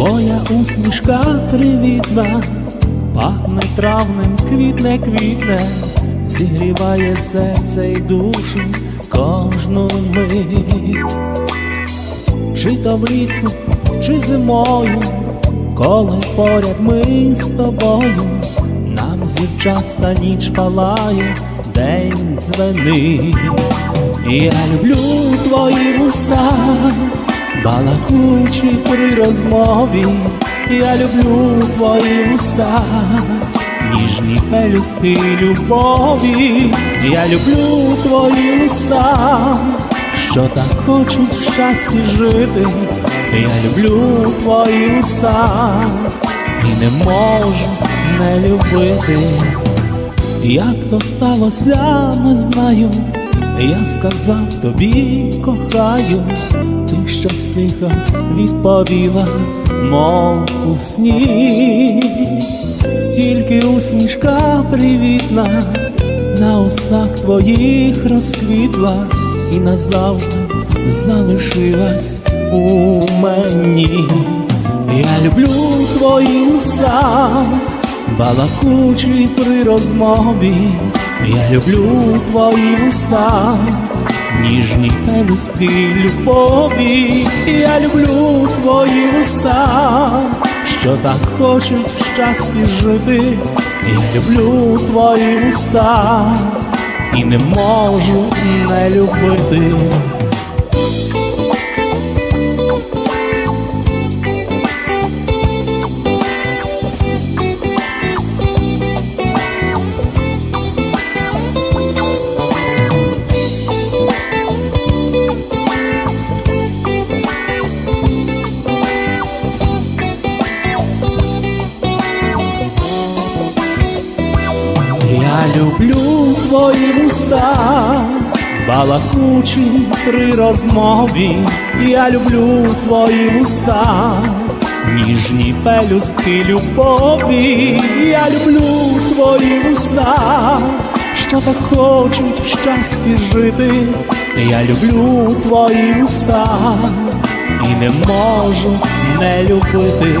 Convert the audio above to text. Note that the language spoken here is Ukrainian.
Твоя усмішка привітна, пахне травнем, квітне, квітне, зігріває серце й душу кожну мить. Чи то влітку, чи зимою, коли поряд ми з тобою, нам зівчаста ніч палає, день дзвенить. Я люблю твої вуста, балакучі при розмові, я люблю твої уста, ніжні пелюстки любові, я люблю твої уста, що так хочуть в щасті жити, я люблю твої уста і не можу не любити. Як то сталося, не знаю. Я сказав тобі кохаю, ти щось тихо відповіла, мов у сні, тільки усмішка привітна, на устах твоїх розквітла і назавжди залишилась у мені. Я люблю твої уста, балакучі при розмові. Я люблю твої уста, ніжні пелюстки любові, я люблю твої уста, що так хочуть в щасті жити, я люблю твої уста і не можу не любити. Люблю твої вуста, балакучі при розмові, я люблю твої вуста, ніжні пелюстки любові, я люблю твої вуста, що так хочуть в щасті жити, я люблю твої вуста і не можу не любити.